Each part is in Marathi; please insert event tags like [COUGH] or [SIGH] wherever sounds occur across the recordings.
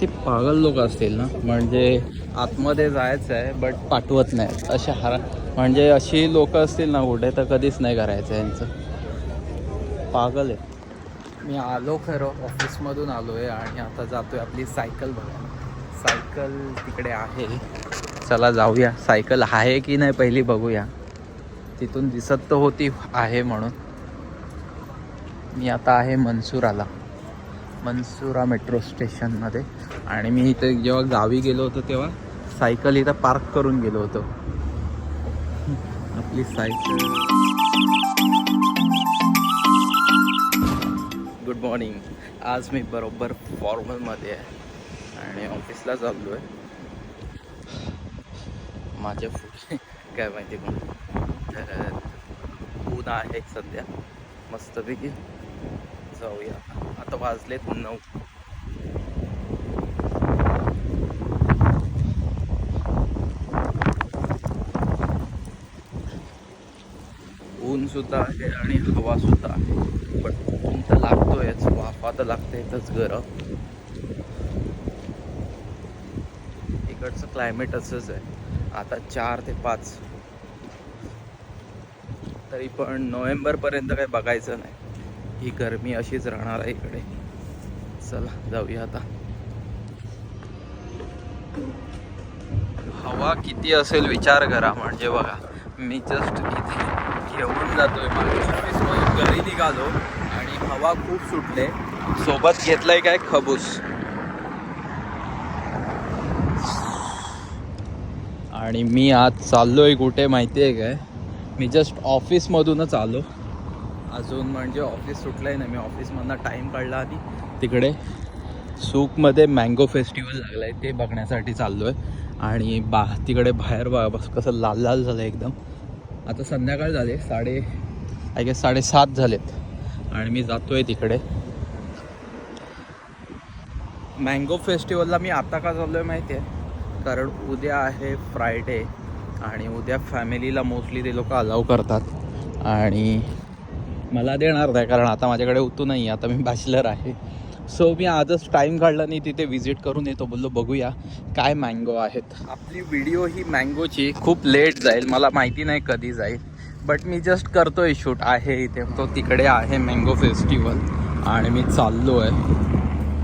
ते पागल लोक असतील ना? म्हणजे आतमध्ये जायचं आहे बट पाठवत नाही. अशा हरा म्हणजे अशी लोक असतील ना कुठे तर कधीच नाही करायचं यांचं. पागल आहे. मी आलो खरं ऑफिसमधून आलो आहे आणि आता जातो आहे आपली सायकल बघायला. सायकल तिकडे आहे. चला जाऊया. सायकल आहे की नाही पहिली बघूया. तिथून दिसत तर होती आहे म्हणून. मी आता आहे मनसुराला. मनसुरा मेट्रो स्टेशनमध्ये. आणि मी इथे जेव्हा गावी गेलो होतो तेव्हा सायकल इथं पार्क करून गेलो होतो. आपली सायकल. गुड मॉर्निंग आज मी बरोबर फॉर्मलमध्ये आहे. आणि ऑफिसला चाललो आहे माझ्या पुढे काय माहिती कोण. तर ऊन आहे सध्या. मस्तपैकी जाऊया. आता वाजलेत नऊ. ऊन सुद्धा आहे आणि हवा सुद्धा आहे. पण ऊन तर लागतोयच वाफा तर लागतेच गरम. इकडचं क्लायमेट असंच आहे. आता चार ते पाच. तरी पण नोव्हेंबरपर्यंत काही बघायचं नाही. ही गरमी अशीच राहणार आहे इकडे. चला जाऊया आता. हवा किती असेल विचार करा म्हणजे बघा मी जस्ट इथे घेऊन जातोय. माझ्या घरी निघालो आणि हवा खूप सुटले. सोबत घेतलाय काय? खबूस. आणि मी आज चाललोय कुठे माहिती आहे काय? मी जस्ट ऑफिसमधूनच आलो. अजून म्हणजे ऑफिस सुटलं आहे ना मी ऑफिसमधनं टाईम काढला आधी. तिकडे सूपमध्ये मँगो फेस्टिवल लागलं आहे ते बघण्यासाठी चाललो आहे आणि बा तिकडे बाहेर बा बस कसं लाल लाल झालं एकदम. आता संध्याकाळ झाले साडे आय गेस साडेसात झालेत. आणि मी जातो आहे तिकडे. मँगो फेस्टिवलला मी आता का चाललो आहे माहिती आहे कारण उद्या आहे फ्रायडे आणि उद्या फॅमिलीला मोस्टली ते लोक अलाव करतात. आणि मला देणार नाही कारण आता माझ्याकडे उतू नाही आता मी बॅचलर आहे. सो मी आजच टाईम काढला नाही तिथे व्हिजिट करून येतो बोललो बघूया काय मँगो आहेत. आपली व्हिडिओ ही मँगोची खूप लेट जाईल मला माहिती नाही कधी जाईल. बट मी जस्ट करतोय शूट आहे इथे तो तिकडे आहे मँगो फेस्टिवल आणि मी चाललो आहे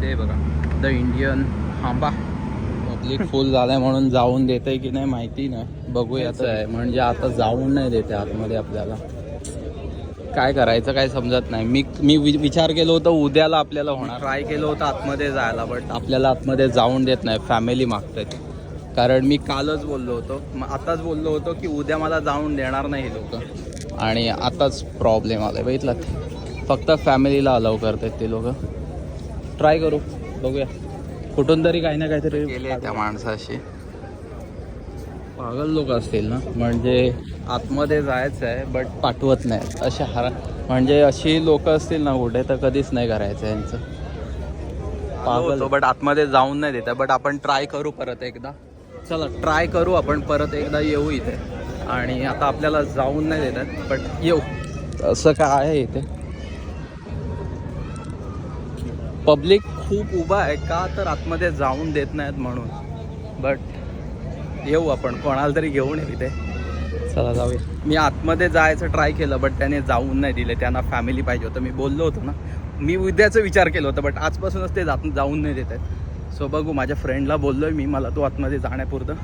ते बघा द इंडियन हांबा पब्लिक फुल झालंय म्हणून जाऊन देते की नाही माहिती नाही. बघूयाच आहे म्हणजे आता जाऊन नाही देते आतमध्ये आपल्याला. काय करायचं काय समजत नाही. मी मी वि- विचार केलो होतं उद्याला आपल्याला होणार. ट्राय केलं होतं आतमध्ये जायला बट आपल्याला आतमध्ये जाऊन देत नाही फॅमिली मागतात कारण मी कालच बोललो होतो मग आताच बोललो होतो की उद्या मला जाऊन देणार नाही लोक. आणि आताच प्रॉब्लेम आला आहे बघितलं? फक्त फॅमिलीला अलाव करतात ते लोक. ट्राय करू बघूया. कुठून तरी काही ना काहीतरी गेले त्या माणसाशी. पागल लोक असतील ना? म्हणजे आतमध्ये जायचं आहे बट पाठवत नाही. अशा हरा म्हणजे अशी लोक असतील ना कुठे तर कधीच नाही करायचं यांचं. पागल बट आतमध्ये जाऊन नाही देत बट आपण ट्राय करू परत एकदा. चला ट्राय करू आपण परत एकदा येऊ इथे. आणि आता आपल्याला जाऊन नाही देतात बट येऊ. असं काय आहे इथे? पब्लिक खूप उभा आहे का तर आतमध्ये जाऊन देत नाहीत म्हणून. बट येऊ आपण. कोणाला तरी घेऊन येऊ इथे. चला जाऊया. मी आतमध्ये जायचं ट्राय केलं बट त्याने जाऊन नाही दिले. त्यांना फॅमिली पाहिजे होतं. मी बोललो होतो ना. मी उद्याचं विचार केलं होतं बट आजपासूनच ते जात जाऊन नाही देत आहेत. सो बघू. माझ्या फ्रेंडला बोललो आहे मी. मला तो आतमध्ये जाण्यापुरतं.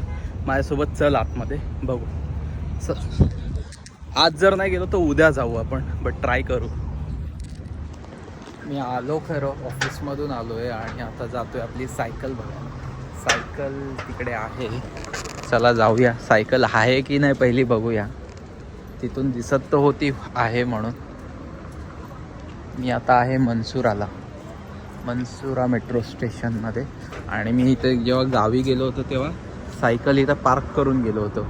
माझ्यासोबत चल आतमध्ये. बघू. चल आज जर नाही गेलो तर उद्या जाऊ आपण. बट ट्राय करू. मी आलो खरं. ऑफिसमधून आलो आहे आणि आता जातो आहे आपली सायकल बघायला. सायकल तिकडे आहे. चला जाऊया. सायकल आहे की नाही पहिली बघूया. तिथून दिसत तर होती आहे म्हणून. मी आता आहे मनसुराला. मनसुरा मेट्रो स्टेशनमध्ये आणि मी इथे जेव्हा गावी गेलो होतो तेव्हा सायकल इथं पार्क करून गेलो होतो.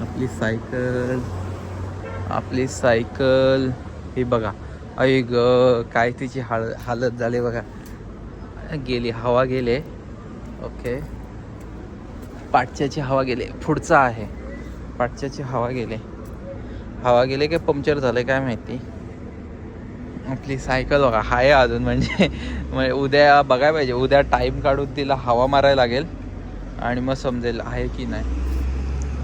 आपली सायकल आपली सायकल. ही बघा. अय ग काय तिची हाल हालत झाली बघा. गेली हवा गेले. ओके. पाठच्याची हवा गेले. पुढचा आहे. पाठच्याची हवा गेले. हवा गेले की पंक्चर झाले काय माहिती? आपली सायकल बघा. आहे अजून म्हणजे म्हणजे उद्या बघायला पाहिजे. उद्या टाईम काढून तिला हवा मारायला लागेल. आणि मग समजेल आहे की नाही.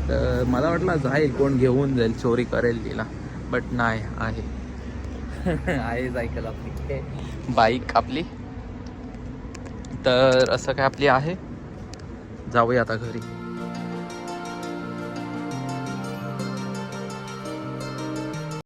तर मला वाटलं जाईल कोण घेऊन जाईल चोरी करेल तिला. बट नाही आहे. [LAUGHS] आहे सायकल आपली. बाईक आपली. तर असं काय आपली आहे? जाऊया आता घरी.